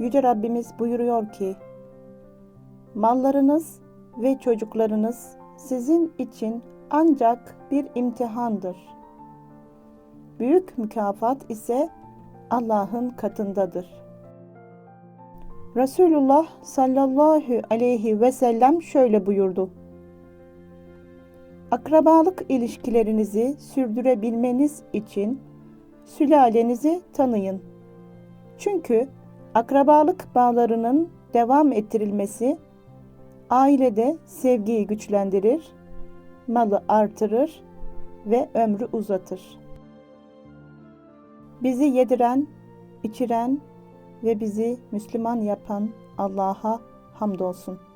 Yüce Rabbimiz buyuruyor ki, Mallarınız ve çocuklarınız sizin için ancak bir imtihandır. Büyük mükafat ise Allah'ın katındadır. Resulullah sallallahu aleyhi ve sellem şöyle buyurdu. Akrabalık ilişkilerinizi sürdürebilmeniz için sülalenizi tanıyın. Çünkü akrabalık bağlarının devam ettirilmesi ailede sevgiyi güçlendirir, malı artırır ve ömrü uzatır. Bizi yediren, içiren ve bizi Müslüman yapan Allah'a hamdolsun.